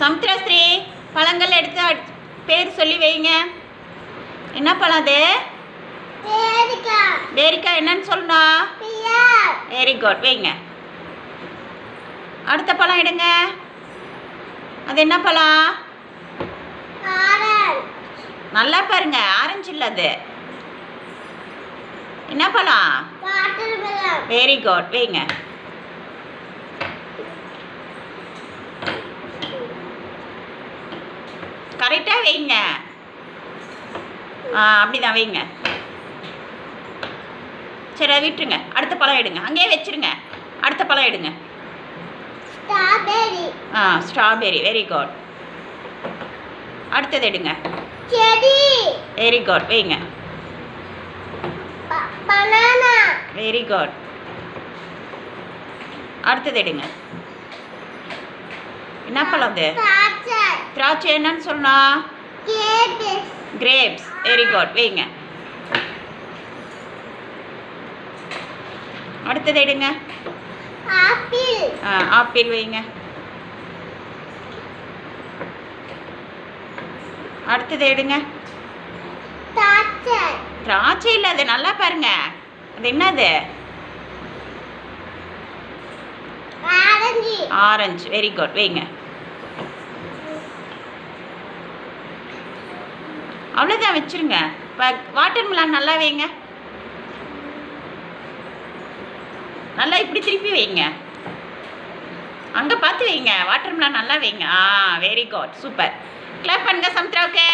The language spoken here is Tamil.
சமுத்திரஸ்ரீ பழங்கள் எடுத்து பேர் சொல்லி வைங்க. என்ன பழம் அது? பேரிக்காய் என்னன்னு சொல்லணும் வெரி குட் வைங்க. அடுத்த பழம் எடுங்க. அது என்ன பழம்? நல்லா பாருங்க. ஆரஞ்சு இல்லை அது. என்ன பழம்? வெரி குட் வைங்க. கரெக்டாக வைங்க. ஆ அப்படிதான் வைங்க. சரி அதை விட்டுருங்க. அடுத்த பழம் எடுங்க. அங்கேயே வச்சிருங்க. அடுத்த பழம் எடுங்க. ஸ்ட்ராபெரி ஆ ஸ்ட்ராபெரி வெரி குட் அடுத்தது எடுங்க. வெரி குட் வைங்க. பனானா வெரி குட் அடுத்தது எடுங்க. என்ன பழம் அது? திராட்சை என்னன்னு கேபேஸ் கிரேப்ஸ் வெரி குட் வைங்க. அடுத்தது எடுங்க. ஆப்பிள் ஆப்பிள் வைங்க. அடுத்தது எடுங்க. திராட்சை. திராட்சை இல்லை அது நல்லா பாருங்க. அது என்னது? ஆரஞ்சு ஆரஞ்சு வெரி குட் வைங்க. அவ்வளோதான் வச்சிருங்க. இப்போ வாட்டர் மிலான் நல்லா வைங்க. நல்லா இப்படி திருப்பி வைங்க. அங்கே பார்த்து வைங்க. வாட்டர் மிலான் நல்லா வைங்க. ஆ வெரி குட் சூப்பர். கிளாப் பண்ணுங்க சமுத்திராவுக்கு